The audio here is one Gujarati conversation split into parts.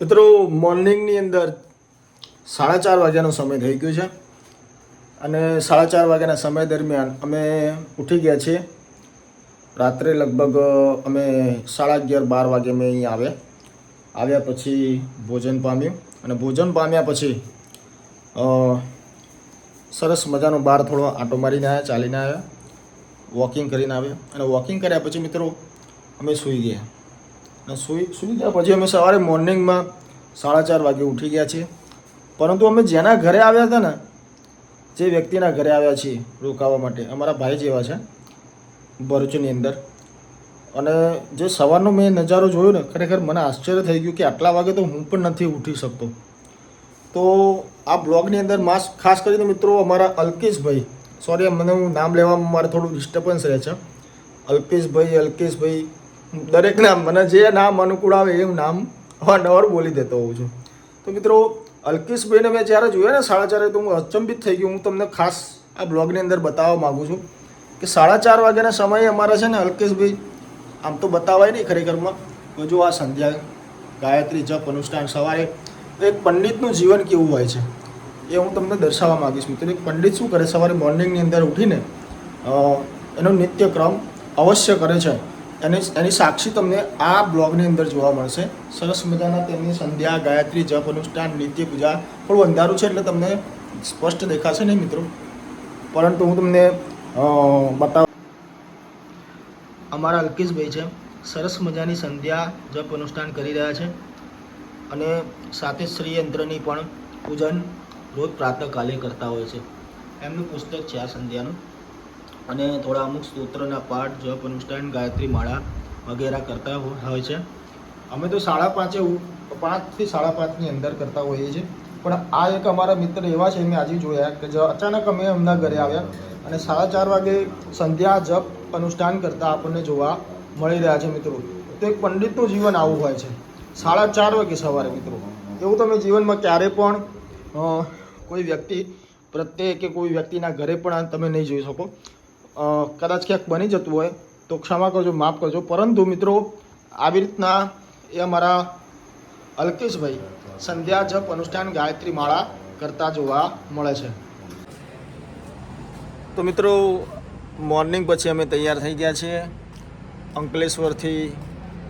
મિત્રો મોર્નિંગની અંદર સાડા ચાર વાગ્યાનો સમય થઈ ગયો છે અને સાડા ચાર વાગ્યાના સમય દરમિયાન અમે ઉઠી ગયા છીએ. રાત્રે લગભગ અમે સાડા અગિયાર બાર વાગે અમે અહીં આવ્યા. આવ્યા પછી ભોજન પામ્યું અને ભોજન પામ્યા પછી સરસ મજાનો બહાર થોડો આંટો મારીને આવ્યા, ચાલીને આવ્યા વોકિંગ કરીને આવ્યા અને વોકિંગ કર્યા પછી મિત્રો અમે સૂઈ ગયા. અને સૂઈ સૂઈ ગયા પછી અમે સવારે મોર્નિંગમાં સાડા ચાર વાગે ઉઠી ગયા છીએ. પરંતુ અમે જેના ઘરે આવ્યા હતા ને, જે વ્યક્તિના ઘરે આવ્યા છીએ રોકાવા માટે, અમારા ભાઈ જેવા છે, ભરૂચની અંદર. અને જે સવારનો મેં નજારો જોયો ને, ખરેખર મને આશ્ચર્ય થઈ ગયું કે આટલા વાગે તો હું પણ નથી ઉઠી શકતો. તો આ બ્લોગની અંદર માસ, ખાસ કરીને મિત્રો અમારા અલ્કેશભાઈ, સોરી, મને હું નામ લેવામાં મારે થોડું ડિસ્ટર્બન્સ રહે છે. અલ્કેશભાઈ અલ્કેશભાઈ દરેક નામ મને જે નામ અનુકૂળ આવે એવું નામ અવારનવાર બોલી દેતો હોઉં છું. તો મિત્રો, અલ્કેશભાઈને મેં જ્યારે જોયા ને સાડા ચારે, તો હું અચંબિત થઈ ગયો. હું તમને ખાસ આ બ્લોગની અંદર બતાવવા માગું છું કે સાડા ચાર વાગ્યાના સમયે અમારા છે ને અલ્કેશભાઈ, આમ તો બતાવાય નહીં ખરેખરમાં જો આ સંધ્યા, ગાયત્રી, જપ, અનુષ્ઠાન સવારે એક પંડિતનું જીવન કેવું હોય છે, એ હું તમને દર્શાવવા માગીશ મિત્રો. એક પંડિત શું કરે? સવારે મોર્નિંગની અંદર ઉઠીને એનો નિત્યક્રમ અવશ્ય કરે છે. એની એની સાક્ષી તમને આ બ્લોગની અંદર જોવા મળશે. સરસ મજાના તેમની સંધ્યા, ગાયત્રી, જપ, અનુષ્ઠાન, નિત્ય પૂજા, થોડું અંધારું છે એટલે તમને સ્પષ્ટ દેખાશે નહીં મિત્રો. પરંતુ હું તમને બતાવ અમારા અલ્કેશભાઈ છે. સરસ મજાની સંધ્યા, જપ, અનુષ્ઠાન કરી રહ્યા છે. અને સાથે શ્રી યંત્રની પણ પૂજન રોજ પ્રાતઃકાલે કરતા હોય છે. એમનું પુસ્તક છે આ સંધ્યાનું. અને થોડા અમુક સ્તોત્રના પાઠ, જપ અનુષ્ઠાન, ગાયત્રી માળા વગેરે કરતા હોય છે. અમે તો સાડા પાંચે પાંચથી સાડા પાંચની અંદર કરતા હોઈએ છીએ. પણ આ એક અમારા મિત્ર એવા છે મેં આજે જોયા કે જે અચાનક અમે એમના ઘરે આવ્યા અને સાડા ચાર વાગે સંધ્યા, જપ, અનુષ્ઠાન કરતા આપણને જોવા મળી રહ્યા છે મિત્રો. તો એક પંડિતનું જીવન આવું હોય છે. સાડા ચાર વાગે સવારે મિત્રો. એવું તમે જીવનમાં ક્યારે પણ કોઈ વ્યક્તિ પ્રત્યે કે કોઈ વ્યક્તિના ઘરે પણ તમે નહીં જોઈ શકો. કદાચ ક્યાંક બની જતું હોય તો ક્ષમા કરજો માફ કરજો. પરંતુ મિત્રો આવી રીતના એ અમારા અલ્કેશભાઈ સંધ્યા જપ અનુષ્ઠાન ગાયત્રી માળા કરતા જોવા મળે છે. તો મિત્રો મોર્નિંગ પછી અમે તૈયાર થઈ ગયા છીએ અંકલેશ્વરથી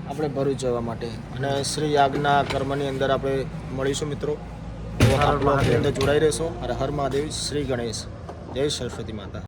આપણે ભરૂચ જવા માટે. અને શ્રી યાગના કર્મની અંદર આપણે મળીશું મિત્રો. જોડાઈ રહેશો. અને હર મહાદેવ શ્રી ગણેશ. જય સરસ્વતી માતા.